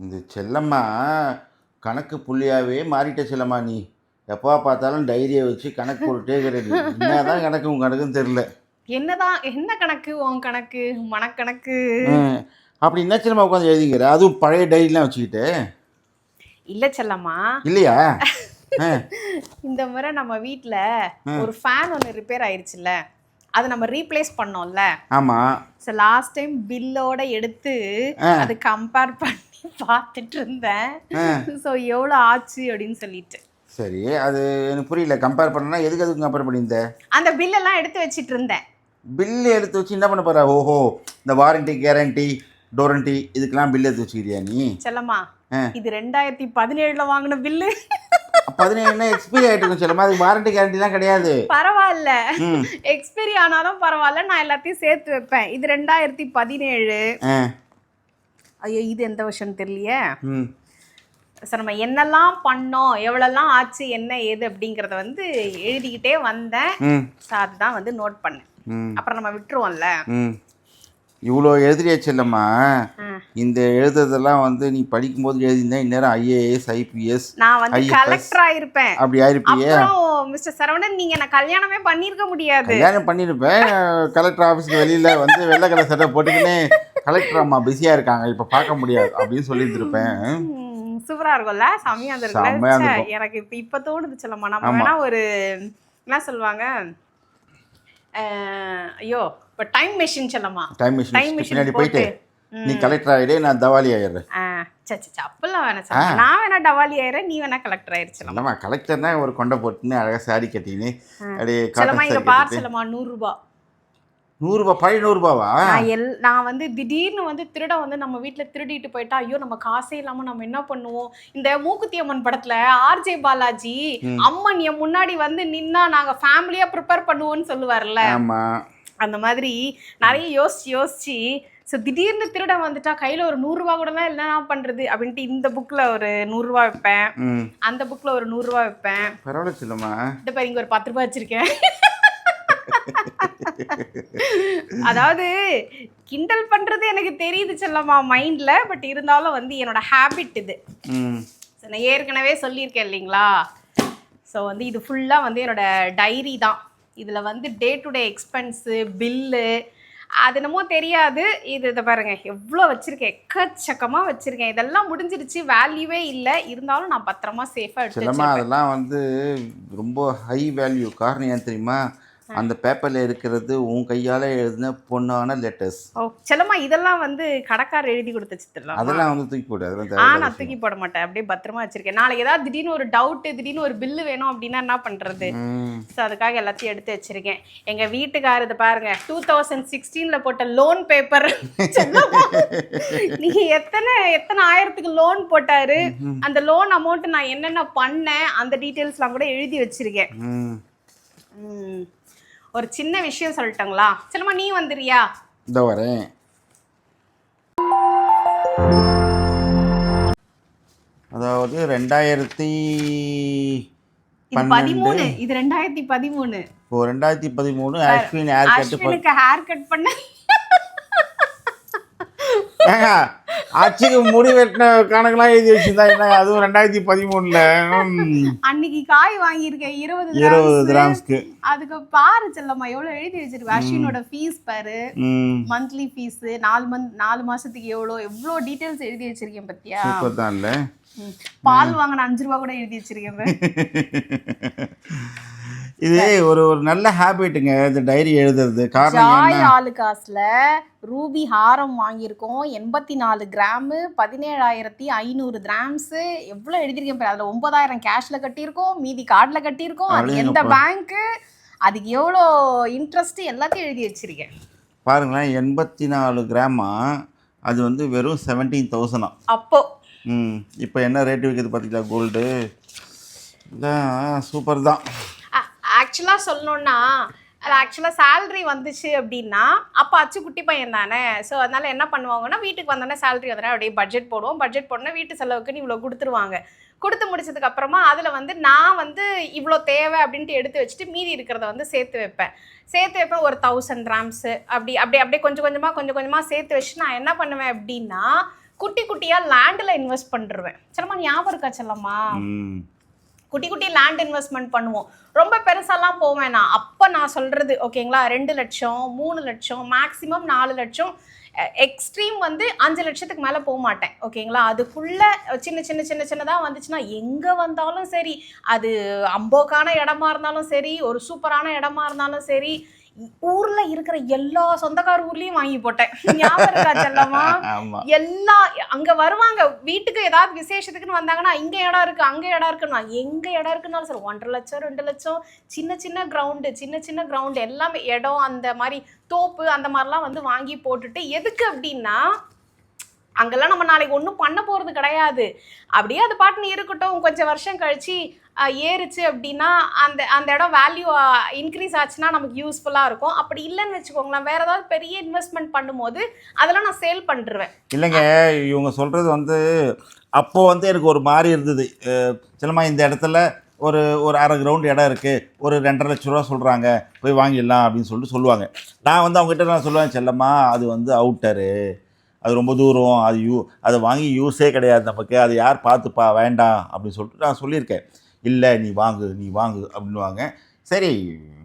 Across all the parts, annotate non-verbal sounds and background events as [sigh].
இந்த செல்லம்மா கணக்கு புள்ளியாவே மாறிட்ட செல்லம்மா நீ. எப்போ பார்த்தாலும் டைரியை வச்சு கணக்கு போட்டுட்டே இருக்கிறது என்னதான் கணக்கு உன் கணக்குன்னு தெரில என்னதான் என்ன கணக்கு? உன் கணக்கு மனக்கணக்கு. அப்படி என்ன செல்லம்மா உட்காந்து எழுதிக்கிற? அதுவும் பழைய டைரிலாம் வச்சுக்கிட்டு. இல்ல செல்லம்மா. இல்லையா? இந்த முறை நம்ம வீட்ல ஒரு ஃபேன் ஒன்று ரிப்பேர் ஆயிருச்சுல்ல. அதை நம்ம ரீப்ளேஸ் பண்ணோம்ல. ஆமாம் ஸோ லாஸ்ட் டைம் பில்லோட எடுத்து. அது கம்பேர் பண்ணி பார்த்துட்டு இருந்தேன். ஸோ எவ்வளோ ஆச்சு அப்படின்னு சொல்லிட்டு. சரி அது எனக்கு புரியல. கம்பேர் பண்ணனா எதுக்கு எதுக்கு கம்பேர் பண்ணியிருந்த? அந்த பில்லெல்லாம் எடுத்து வச்சிட்டு இருந்தேன் பில்லு எடுத்து வச்சு என்ன பண்ண போற? ஓஹோ இந்த வாரண்டி கேரண்டி டோரண்டி இதுக்கெல்லாம் பில் எடுத்து வச்சுக்கிறியா நீ? செல்லம்மா. இது ரெண்டாயிரத்தி பதினேழுல வாங்கின பில்லு பதினேழுனா எக்ஸ்பீரி ஆகிட்டு இருக்கும் செல்லம்மா? அதுக்கு வாரண்டி கேரண்டிலாம் கிடையாது. பரவாயில்ல. எக்ஸ்பீரி ஆனாலும் பரவாயில்ல. நான் எல்லாத்தையும் சேர்த்து வைப்பேன். இது ரெண்டாயிரத்தி பதினேழு. ஐயோ இது எந்த வருஷம் தெரியலையே. சார் நம்ம என்னெல்லாம் பண்ணோம் எவ்வளோலாம் ஆச்சு என்ன ஏது அப்படிங்கிறத வந்து எழுதிக்கிட்டே வந்தேன். ஸோ அதுதான் வந்து நோட் பண்ணேன். அப்புறம் நம்ம விட்டுருவோம்ல. இவ்வளோ எழுதுறியா செல்லம்மா ஆ. இந்த எழுதுறதெல்லாம் வந்து நீ படிக்கும்போது எழுதியிருந்தா இந்நேரம் ஐஏஎஸ் ஐபிஎஸ் நான் வந்து. கலெக்டர் ஆயிருப்பேன். அப்படி ஆயிருப்பியே. மிஸ்டர் சரவணன் நீங்க என்ன கல்யாணமே பண்ணிருக்க முடியாது. கல்யாணம் பண்ணியிருப்பேன் கலெக்டர் ஆஃபீஸ்க்கு வெளியில் வந்து வெள்ளை கலர் சட்டை போட்டுக்கின்னு கலெக்டர் அம்மா பிஸியாக இருக்காங்க. இப்போ பார்க்க முடியாது அப்படின்னு சொல்லியிருந்திருப்பேன் சூப்பரா இருக்கும்ல? செம்மையா இருந்திருக்கும். எனக்கு இப்ப இப்ப தோணுது சொல்லமா நம்ம. வேணா ஒரு என்ன சொல்லுவாங்க? ஐயோ இப்ப டைம் மெஷின் சொல்லமா டைம் மிஷின் machine பின்னாடி போயிட்டு நீ கலெக்டர் ஆகிடு நான் தவாலி ஆயிடுறேன். சச்சு அப்பெல்லாம் வேணாம் சொல்லமா நான் வேணா டவாலி ஆயிரேன் நீ வேணா கலெக்டர் ஆயிருச்சலாம் இல்லைம்மா கலெக்டர்னா ஒரு கொண்டை போட்டுன்னு அழகாக சாரி கட்டின்னு அப்படியே காட்டன் இங்க சாரி பார் கட்டிட்டு செல்லமா நூறு ரூபாய் நூறுரூபா பழைய நூறுரூபாவா? நான் எல் நான் வந்து திடீர்னு வந்து திருட வந்து நம்ம வீட்ல திருடிட்டு போயிட்டா ஐயோ நம்ம காசே இல்லாம நம்ம என்ன பண்ணுவோம்? இந்த மூக்குத்தி அம்மன் படத்துல ஆர்ஜே பாலாஜி அம்மன் என் முன்னாடி வந்து நின்னா நாங்க ஃபேமிலியா ப்ரிப்பேர் பண்ணுவோம்னு சொல்லுவார்ல. ஆமாம் அந்த மாதிரி நிறைய யோசிச்சு யோசிச்சு ஸோ திடீர்னு திருட வந்துட்டா கையில ஒரு நூறுரூவா கூடலாம் என்ன பண்றது? அப்படின்ட்டு இந்த புக்ல ஒரு நூறுரூவா வைப்பேன். அந்த புக்ல ஒரு நூறுரூவா வைப்பேன். பரவாயில்ல செல்லம்மா இந்த பாரு இங்க ஒரு பத்து ரூபாய் வச்சிருக்கேன். அதாவது கிண்டல் பண்றது எனக்கு தெரியுது செல்லம்மா மைண்ட்ல பட் இருந்தாலும் வந்து என்னோட ஹேபிட் இது. நான் ஏற்கனவே சொல்லியிருக்கேன் இல்லைங்களா? ஸோ வந்து இது ஃபுல்லாக வந்து என்னோட டைரி தான். இதில் வந்து day to day expense bill அது என்னமோ தெரியாது. இது இதை பாருங்க எவ்வளோ வச்சுருக்கேன். எக்கச்சக்கமாக வச்சுருக்கேன். இதெல்லாம் முடிஞ்சிருச்சு. வேல்யூவே இல்லை. இருந்தாலும் நான் பத்திரமா சேஃபாக எடுத்து அதெல்லாம் வந்து ரொம்ப ஹை வேல்யூ காரணம் ஏன் தெரியுமா? அந்த பேப்பரில் இருக்கிறது உன் கையால் எழுதின பொண்ணான லெட்டர்ஸ் ஓ செல்லம்மா இதெல்லாம் வந்து கடைக்காரர் எழுதி கொடுத்த சித்திரலாம் அதெல்லாம் வந்து தூக்கி போடு அதெல்லாம் ஆ நான் தூக்கி போட மாட்டேன் அப்படியே பத்திரமா வச்சிருக்கேன். நாளைக்கு ஏதாவது திடீர்னு ஒரு டவுட்டு திடீர்னு ஒரு பில்லு வேணும் அப்படின்னா என்ன பண்ணுறது ஸோ அதுக்காக எல்லாத்தையும் எடுத்து வச்சிருக்கேன். எங்க வீட்டுக்காரர் இது பாருங்க டூ தௌசண்ட் சிக்ஸ்டீன்ல போட்ட லோன் பேப்பர் நீங்க எத்தனை எத்தனை ஆயிரத்துக்கு லோன் போட்டாரு? அந்த லோன் அமௌண்ட் நான் என்னென்ன பண்ணேன்? அந்த டீட்டெயில்ஸ்லாம் கூட எழுதி வச்சிருக்கேன். ஒரு சின்ன விஷயம் சொல்லட்டுங்களா? சிலமா நீ வந்துறியா? இந்த வரேன். அதாவது ரெண்டாயிரத்தி பதிமூணு. இது ரெண்டாயிரத்தி பதிமூணு. இப்போ ரெண்டாயிரத்தி பதிமூணு அஸ்வின் ஹேர் அஸ்வினுக்கு ஹேர் கட் பண்ண ஏங்க அச்சுக்கு முடி வெட்டின கணக்கெல்லாம் எழுதி வச்சிருந்தா என்ன அதுவும் ரெண்டாயிரத்தி பதிமூணுல? அன்னைக்கு காய் வாங்கியிருக்கேன் இருபது இருபது. கிராம்ஸ்க்கு அதுக்கு பாரு செல்லம்மா எவ்வளவு எழுதி வச்சிருக்கு? அஸ்வினோட ஃபீஸ் பாரு. மந்த்லி ஃபீஸ் நாலு மந்த் நாலு மாசத்துக்கு எவ்வளோ எவ்வளோ டீட்டெயில்ஸ் எழுதி வச்சிருக்கேன் பத்தியா? சூப்பர் தான் இல்லை ம். பால் வாங்கின அஞ்சு ரூபா கூட எழுதி வச்சிருக்கேன். [laughs] இது ஒரு ஒரு நல்ல ஹேபிட்டுங்க இந்த டைரி எழுதுறது. காரணம் ஆளு காசுல ரூபி ஹாரம் வாங்கியிருக்கோம். எண்பத்தி நாலு கிராமு பதினேழாயிரத்தி ஐநூறு கிராம்ஸ் எவ்வளோ எழுதியிருக்கேன் அதில் ஒன்பதாயிரம் கேஷ்ல கட்டியிருக்கோம். மீதி கார்டில் கட்டியிருக்கோம். அது எந்த. பேங்க்கு அதுக்கு எவ்வளோ இன்ட்ரெஸ்ட் எல்லாத்தையும் எழுதி வச்சிருக்கேன். பாருங்களேன் எண்பத்தி நாலு கிராமா அது வந்து வெறும் செவன்டீன் தௌசண்டா அப்போ. ம் இப்போ என்ன ரேட்டு விற்கிது பார்த்தீங்களா கோல்டு சூப்பர் தான். ஆக்சுவலாக சொல்லணுன்னா அது ஆக்சுவலாக சேல்ரி வந்துச்சு அப்படின்னா அப்போ அச்சு குட்டி பையன் தானே. ஸோ அதனால் என்ன பண்ணுவாங்கன்னா வீட்டுக்கு வந்தோடனே சேல்ரி வந்தோடனே அப்படியே பட்ஜெட் போடுவோம். பட்ஜெட் போடனே வீட்டு செலவுக்குன்னு இவ்வளோ கொடுத்துருவாங்க. கொடுத்து முடிச்சதுக்கப்புறமா அதில் வந்து நான் வந்து இவ்வளோ தேவை அப்படின்ட்டு எடுத்து வச்சுட்டு மீதி இருக்கிறத வந்து சேர்த்து வைப்பேன். சேர்த்து வைப்பேன் ஒரு தௌசண்ட் கிராம்ஸு அப்படி அப்படி அப்படியே கொஞ்சம் கொஞ்சமாக கொஞ்சம் கொஞ்சமாக சேர்த்து வச்சு நான் என்ன பண்ணுவேன் அப்படின்னா குட்டி குட்டியாக லேண்டில் இன்வெஸ்ட் பண்ணிருவேன். செல்லம்மா ஞாபகம் இருக்கா செல்லம்மா? குட்டி குட்டி லேண்ட் இன்வெஸ்ட்மெண்ட் பண்ணுவோம். ரொம்ப பெருசாலாம் போவேன் நான் அப்போ நான் சொல்கிறது ஓகேங்களா ரெண்டு லட்சம் மூணு லட்சம் மேக்ஸிமம் நாலு லட்சம். எக்ஸ்ட்ரீம் வந்து அஞ்சு லட்சத்துக்கு மேலே போக மாட்டேன். ஓகேங்களா அதுக்குள்ளே சின்ன சின்ன சின்ன சின்னதாக வந்துச்சுன்னா எங்கே வந்தாலும் சரி அது அம்போக்கான இடமா இருந்தாலும் சரி ஒரு சூப்பரான இடமா இருந்தாலும் சரி ஊர்ல இருக்கிற எல்லா சொந்தக்கார ஊர்லயும் வாங்கி போட்டேன். ஞாபகம் ஆமாம் எல்லா அங்க வருவாங்க. வீட்டுக்கு ஏதாவது விசேஷத்துக்குன்னு வந்தாங்கன்னா இங்க இடம் இருக்கு அங்க இடம் இருக்குன்னா எங்க இடம் இருக்குன்னாலும் சரி ஒன்றரை லட்சம் ரெண்டு லட்சம் சின்ன சின்ன கிரவுண்டு சின்ன சின்ன கிரவுண்டு எல்லாமே இடம் அந்த மாதிரி தோப்பு அந்த மாதிரிலாம் வந்து வாங்கி போட்டுட்டு எதுக்கு அப்படின்னா அங்கெல்லாம் நம்ம நாளைக்கு ஒன்றும் பண்ண போகிறது கிடையாது. அப்படியே அது பாட்டுன்னு இருக்கட்டும். கொஞ்சம் வருஷம் கழிச்சு ஏறுச்சு அப்படின்னா அந்த அந்த இடம் வேல்யூ இன்க்ரீஸ் ஆச்சுன்னா நமக்கு யூஸ்ஃபுல்லாக இருக்கும். அப்படி இல்லைன்னு வச்சுக்கோங்களேன் வேறு ஏதாவது பெரிய இன்வெஸ்ட்மெண்ட் பண்ணும்போது அதெல்லாம் நான் சேல் பண்ணிடுவேன் இல்லைங்க இவங்க சொல்கிறது வந்து அப்போ வந்து எனக்கு ஒரு மாதிரி இருந்தது. சிலமா இந்த இடத்துல ஒரு ஒரு அரை கிரவுண்ட் இடம் இருக்குது ஒரு ரெண்டரை லட்ச ரூபா சொல்கிறாங்க போய் வாங்கிடலாம் அப்படின்னு சொல்லிட்டு சொல்லுவாங்க. நான் வந்து அவங்ககிட்ட நான் சொல்லுவேன் செல்லம்மா அது வந்து அவுட்டரு அது ரொம்ப தூரம். அது யூ அதை வாங்கி யூஸே கிடையாது நமக்கு. அது யார் பார்த்துப்பா? வேண்டாம். அப்படின்னு சொல்லிட்டு நான் சொல்லியிருக்கேன். இல்லை நீ வாங்கு நீ வாங்கு அப்படின்னுவாங்க. சரி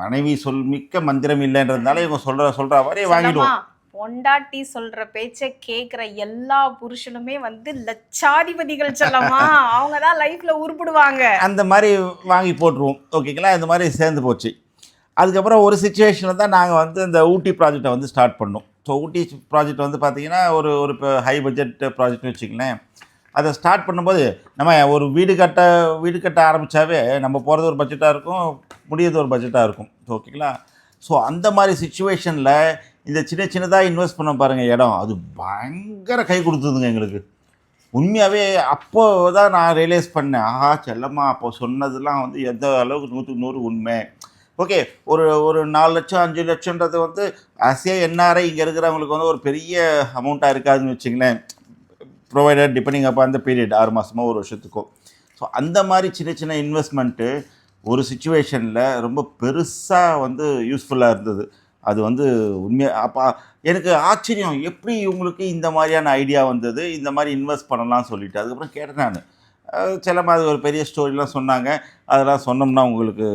மனைவி சொல் மிக்க மந்திரம் இல்லைன்றதுனால இவங்க சொல்கிற சொல்கிற மாதிரி வாங்கிடுவோம். பொண்டாட்டி சொல்ற பேச்ச கேக்குற எல்லா புருஷனுமே வந்து லட்சாதிபதிகள் செல்லமா [laughs] அவங்க தான் லைஃப்ல உருப்பிடுவாங்க. அந்த மாதிரி வாங்கி போட்டுருவோம். ஓகேங்களா? இந்த மாதிரி சேர்ந்து போச்சு. அதுக்கப்புறம் ஒரு சுச்சுவேஷனில் தான் நாங்கள் வந்து இந்த ஊட்டி ப்ராஜெக்டை வந்து ஸ்டார்ட் பண்ணோம். ஸோ ஊட்டி ப்ராஜெக்ட் வந்து பார்த்திங்கன்னா ஒரு ஒரு இப்போ ஹை பட்ஜெட் ப்ராஜெக்ட்னு வச்சுங்களேன் அதை ஸ்டார்ட் பண்ணும்போது நம்ம ஒரு வீடு கட்ட வீடு கட்ட ஆரம்பித்தாவே நம்ம போகிறது ஒரு பட்ஜெட்டாக இருக்கும் முடியறது ஒரு பட்ஜெட்டாக இருக்கும். ஓகேங்களா ஸோ அந்த மாதிரி சுச்சுவேஷனில் இந்த சின்ன சின்னதாக இன்வெஸ்ட் பண்ண பாருங்கள் இடம். அது பயங்கர கை கொடுத்ததுங்க எங்களுக்கு. உண்மையாகவே அப்போ தான் நான் ரியலைஸ் பண்ணேன் ஆஹா செல்லம்மா அப்போ சொன்னதெல்லாம் வந்து எந்த அளவுக்கு நூற்றுக்கு நூறு உண்மை? ஓகே ஒரு ஒரு நாலு லட்சம் அஞ்சு லட்சன்றது வந்து ஆசியா என்ஆர்ஐ இங்கே இருக்கிறவங்களுக்கு வந்து ஒரு பெரிய அமௌண்ட்டாக இருக்காதுன்னு வச்சுங்களேன். ப்ரொவைடர் டிபெண்டிங் அப்போ அந்த பீரியட் ஆறு மாதமோ ஒரு வருஷத்துக்கோ. ஸோ அந்த மாதிரி சின்ன சின்ன இன்வெஸ்ட்மெண்ட்டு ஒரு சுச்சுவேஷனில் ரொம்ப பெருசாக வந்து யூஸ்ஃபுல்லாக இருந்தது. அது வந்து உண்மையாக அப்போ எனக்கு ஆச்சரியம் எப்படி இவங்களுக்கு இந்த மாதிரியான ஐடியா வந்தது இந்த மாதிரி இன்வெஸ்ட் பண்ணலாம்னு சொல்லிட்டு. அதுக்கப்புறம் கேட்டேன் நான். சில மாதிரி ஒரு பெரிய ஸ்டோரிலாம் சொன்னாங்க. அதெல்லாம் சொன்னோம்னா உங்களுக்கு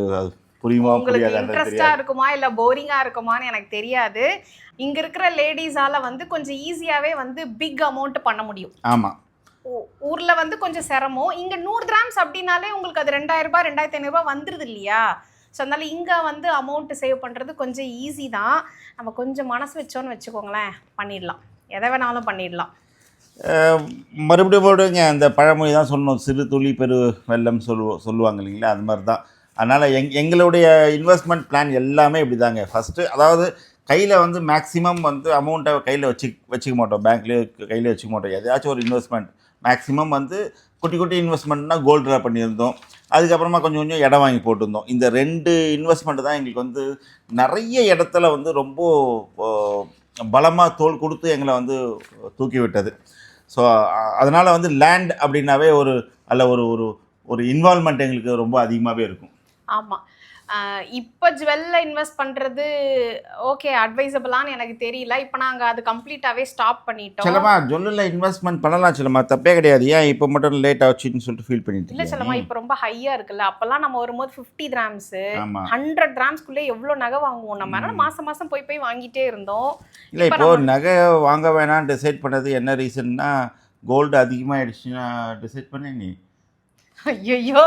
புரியுமா உங்களுக்கு இன்ட்ரெஸ்டா இருக்குமா இல்ல போரிங்கா இருக்குமான்னு எனக்கு தெரியாது. இங்க இருக்கிற லேடிஸால வந்து கொஞ்சம் ஈஸியாவே வந்து பிக் அமௌண்ட் பண்ண முடியும். ஆமாம் ஊ- ஊர்ல வந்து கொஞ்சம் சிரமம். இங்க நூறு கிராம்ஸ் அப்படின்னாலே உங்களுக்கு அது ரெண்டாயிரம் ரூபாய் ரெண்டாயிரத்தி ஐநூறு ரூபாய் வந்துருது இல்லையா? ஸோ அதனால இங்க வந்து அமௌண்ட் சேவ் பண்றது கொஞ்சம் ஈஸி தான். நம்ம கொஞ்சம் மனசு வச்சோன்னு வச்சுக்கோங்களேன் பண்ணிடலாம். எதை வேணாலும் பண்ணிடலாம். மறுபடியும் மறுபடியும் அந்த பழமொழி தான் சொல்லணும். சிறு துளி பெரு வெள்ளம் சொல்லுவோம் சொல்லுவாங்க இல்லைங்களா? அது மாதிரி தான் அதனால் எங் எங்களுடைய இன்வெஸ்ட்மெண்ட் பிளான் எல்லாமே இப்படி தாங்க ஃபஸ்ட்டு அதாவது கையில் வந்து மேக்ஸிமம் வந்து அமௌண்ட்டை கையில் வச்சு வச்சுக்க மாட்டோம். பேங்க்லேயே கையில் வச்சுக்க மாட்டோம். எதாச்சும் ஒரு இன்வெஸ்ட்மெண்ட் மேக்ஸிமம் வந்து குட்டி குட்டி இன்வெஸ்ட்மெண்ட்னா கோல்டில் பண்ணியிருந்தோம். அதுக்கப்புறமா கொஞ்சம் கொஞ்சம் இடம் வாங்கி போட்டிருந்தோம். இந்த ரெண்டு இன்வெஸ்ட்மெண்ட் தான் எங்களுக்கு வந்து நிறைய இடத்துல வந்து ரொம்ப பலமாக தோல் கொடுத்து எங்களை வந்து தூக்கி விட்டது. ஸோ அதனால் வந்து லேண்ட் அப்படின்னாவே ஒரு அல்ல ஒரு ஒரு ஒரு இன்வால்மெண்ட் எங்களுக்கு ரொம்ப அதிகமாகவே இருக்கும். ஆமா. ஆஹ் இப்போ ஜுவல்ல இன்வெஸ்ட் பண்றது ஓகே அட்வைசபிளான்னு எனக்கு தெரியல. இப்போ நாங்க அது கம்ப்ளீட்டாவே ஸ்டாப் பண்ணிட்டோம். சிலமா ஜொல்லில் இன்வெஸ்ட்மெண்ட் பண்ணலாம் சிலமா தப்பே கிடையாது. ஏன் இப்போ மட்டும் லேட் ஆச்சுன்னு சொல்லிட்டு ஃபீல் இல்ல பண்ணிட்டு செல்லமா இப்போ ரொம்ப ஹையா இருக்குல்ல. அப்பெல்லாம் நம்ம வரும்போது ஃபிஃப்டி கிராம்ஸ் ஆமாம் ஹண்ட்ரட் கிராம்ஸ்க்குள்ளே எவ்வளோ நகை வாங்குவோம்? நம்ம அதனால மாசம் மாசம் போய் போய் வாங்கிட்டே இருந்தோம். இல்லை இப்ப நகை வாங்க வேணாம்னு டிசைட் பண்ணது என்ன ரீசன்னா கோல்டு அதிகமாகிடுச்சுன்னா டிசைட் பண்ண நீ. ஐயோ இல்லை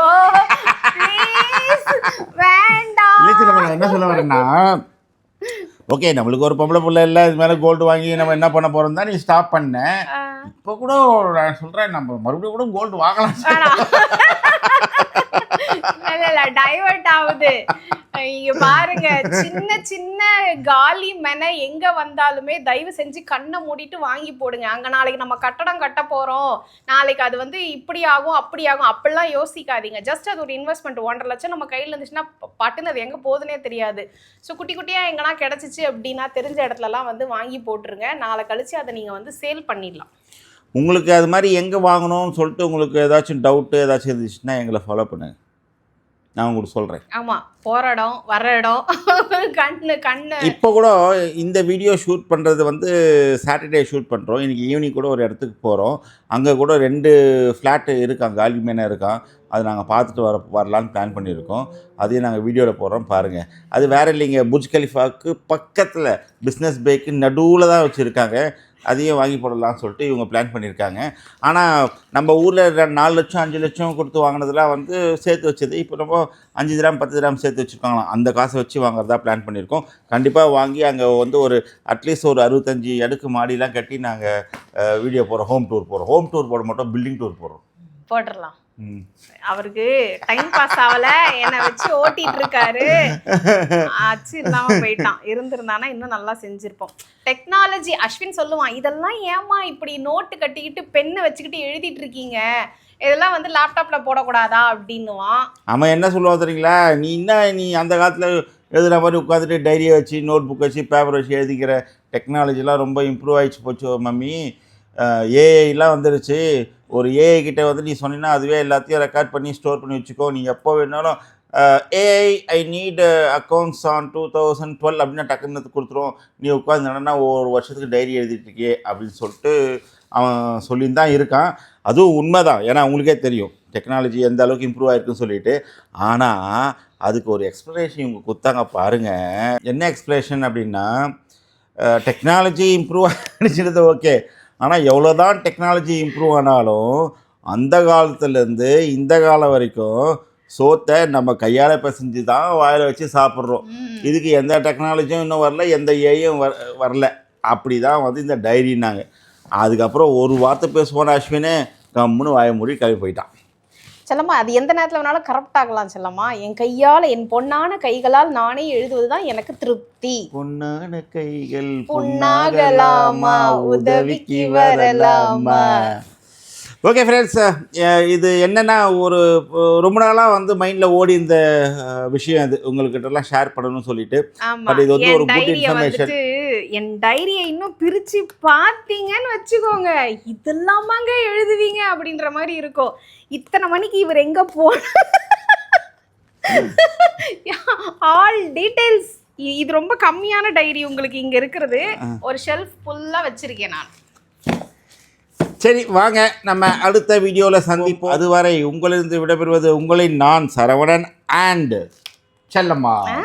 சிலமா நான் என்ன சொல்ல வரேன்னா ஓகே நம்மளுக்கு ஒரு பொம்பளை பிள்ளை இல்லை இது மேலே கோல்டு வாங்கி நம்ம என்ன பண்ண போகிறோம் தான் நீ ஸ்டாப் பண்ண. இப்போ கூட நான் சொல்கிறேன் நம்ம மறுபடியும் கூட கோல்டு வாங்கலாம். இல்ல இல்ல டைவர்ட் ஆகுது. இங்க பாருங்க சின்ன சின்ன காலி மென எங்க வந்தாலுமே தயவு செஞ்சு கண்ணை மூடிட்டு வாங்கி போடுங்க. அங்க நாளைக்கு நம்ம கட்டடம் கட்ட போறோம். நாளைக்கு அது வந்து இப்படி ஆகும் அப்படி ஆகும் அப்படிலாம் யோசிக்காதீங்க. ஜஸ்ட் அது ஒரு இன்வெஸ்ட்மெண்ட் ஒன்றரை லட்சம் நம்ம கையில இருந்துச்சுன்னா பட்டுன்னு அது எங்க போகுதுன்னே தெரியாது. ஸோ குட்டி குட்டியா எங்கன்னா கிடைச்சிச்சு அப்படின்னா தெரிஞ்ச இடத்துலலாம் வந்து வாங்கி போட்டுருங்க. நாளை கழிச்சு அதை நீங்க வந்து சேல் பண்ணிடலாம். உங்களுக்கு அது மாதிரி எங்கே வாங்கணும்னு சொல்லிட்டு உங்களுக்கு ஏதாச்சும் டவுட்டு ஏதாச்சும் இருந்துச்சுன்னா எங்களை ஃபாலோ பண்ணுங்க. நான் உங்களுக்கு சொல்கிறேன் ஆமா போற இடம் வர இடம் கண்ணு கண்ணு. இப்போ கூட இந்த வீடியோ ஷூட் பண்ணுறது வந்து சாட்டர்டே ஷூட் பண்ணுறோம் இன்றைக்கி ஈவினிங் கூட ஒரு இடத்துக்கு போகிறோம் அங்கே கூட ரெண்டு ஃப்ளாட்டு இருக்கான் காலி மேனாக இருக்கான். அது நாங்கள் பார்த்துட்டு வர வரலான்னு பிளான் பண்ணியிருக்கோம். அதையும் நாங்கள் வீடியோவில் போடுறோம் பாருங்கள் அது வேறு இல்லைங்க புர்ஜ் கலிஃபாவுக்கு பக்கத்தில் பிஸ்னஸ் பேக்கு நடுவில் தான் வச்சுருக்காங்க. அதையும் வாங்கி போடலாம்னு சொல்லிட்டு இவங்க பிளான் பண்ணியிருக்காங்க. ஆனால் நம்ம ஊரில் நாலு லட்சம் அஞ்சு லட்சம் கொடுத்து வாங்கினதெல்லாம் வந்து சேர்த்து வச்சது இப்போ நம்ம அஞ்சு கிராம் பத்து கிராம் சேர்த்து வச்சுருக்காங்களாம். அந்த காசை வச்சு வாங்குறதா பிளான் பண்ணியிருக்கோம். கண்டிப்பாக வாங்கி அங்கே வந்து ஒரு அட்லீஸ்ட் ஒரு அறுபத்தஞ்சி அடுக்கு மாடிலாம் கட்டி நாங்கள் வீடியோ போகிறோம் ஹோம் டூர் போகிறோம் ஹோம் டூர் போட மாட்டோம் பில்டிங் டூர் போடுறோம். போட்டுடலாம் அவருக்கு டைம் பாஸ் ஆகல. என்னை வச்சு ஓட்டிட்டு இருக்காரு ஆச்சு இல்லாம போயிட்டான். இருந்திருந்தானா இன்னும் நல்லா செஞ்சிருப்போம். டெக்னாலஜி அஸ்வின் சொல்லுவான் இதெல்லாம் ஏமா இப்படி நோட்டு கட்டிக்கிட்டு பெண்ணை வச்சுக்கிட்டு எழுதிட்டு இருக்கீங்க இதெல்லாம் வந்து லேப்டாப்ல போடக்கூடாதா? அப்படின்னுவான். அவன் என்ன சொல்லுவான் தெரியுங்களா? நீ என்ன நீ அந்த காலத்தில் எழுதுகிற மாதிரி உட்காந்துட்டு டைரியை வச்சு நோட் புக் வச்சு பேப்பர் வச்சு எழுதிக்கிற டெக்னாலஜிலாம் ரொம்ப இம்ப்ரூவ் ஆயிடுச்சு போச்சு மம்மி. ஏஐலாம் வந்துருச்சு. ஒரு ஏஐ கிட்டே வந்து நீ சொன்னீங்கன்னா அதுவே எல்லாத்தையும் ரெக்கார்ட் பண்ணி ஸ்டோர் பண்ணி வச்சுக்கோ. நீ எப்போ வேணாலும் AI I need accounts on two thousand twelve அப்படின்னு டக்குன்னு கொடுத்துரும். நீ உட்காந்து என்னன்னா ஒரு வருஷத்துக்கு டைரி எழுதிட்டுருக்கே அப்படின்னு சொல்லிட்டு அவன் சொல்லியிருந்தான் இருக்கான். அதுவும் உண்மை தான் ஏன்னா உங்களுக்கே தெரியும். டெக்னாலஜி எந்த அளவுக்கு இம்ப்ரூவ் ஆயிருக்குன்னு சொல்லிட்டு. ஆனால் அதுக்கு ஒரு எக்ஸ்ப்ளனேஷன் இவங்க கொடுத்தாங்க பாருங்கள் என்ன எக்ஸ்ப்ளனேஷன் அப்படின்னா டெக்னாலஜி இம்ப்ரூவ் ஆகிடுச்சுன்றது ஓகே ஆனால் எவ்வளோ தான் டெக்னாலஜி இம்ப்ரூவ் ஆனாலும் அந்த காலத்துலேருந்து இந்த காலம் வரைக்கும் சோத்தை நம்ம கையால் பிசைஞ்சு தான் வாயில் வச்சு சாப்பிட்றோம். இதுக்கு எந்த டெக்னாலஜியும் இன்னும் வரல எந்த ஏயும் வர வரல. அப்படி தான் வந்து இந்த டைரின்னாங்க அதுக்கப்புறம் ஒரு வார்த்தை பேசுவான அஸ்வினே. கம்முன்னு வாய மூடி கிளம்பி போயிட்டான். செல்லம்மா அது எந்த நேரத்துல வேணாலும் கரெக்ட் ஆகலாம் செல்லம்மா. என் கையால என் பொன்னான கைகளால் நானே எழுதுவதுதான் எனக்கு திருப்தி. பொன்னான கைகள் புண்ணாகலாமா, உதவிக்கு வரலாமா. ஓகே ஃப்ரெண்ட்ஸ் இது என்னென்னா ஒரு ரொம்ப நாளாக வந்து மைண்டில் ஓடி இந்த விஷயம் இது. உங்கள்கிட்டலாம் ஷேர் பண்ணணும்னு சொல்லிட்டு. But இது வந்து ஒரு information. வந்துட்டு என் டைரியை இன்னும் பிரிச்சு பார்த்தீங்கன்னு வச்சுக்கோங்க. இதெல்லாமாங்க எழுதுவீங்க அப்படின்ற மாதிரி இருக்கும். இத்தனை மணிக்கு இவர் எங்க போ ஆல் டீடைல்ஸ் இது ரொம்ப கம்மியான டைரி உங்களுக்கு இங்க இருக்கிறது. ஒரு ஷெல்ஃப் ஃபுல்லா வச்சிருக்கேன் நான். சரி வாங்க. நம்ம அடுத்த வீடியோவில் சந்திப்போம். அதுவரை உங்களிருந்து விடைபெறுவது உங்களை நான் சரவணன் அண்ட் செல்லம்மா. ஆ,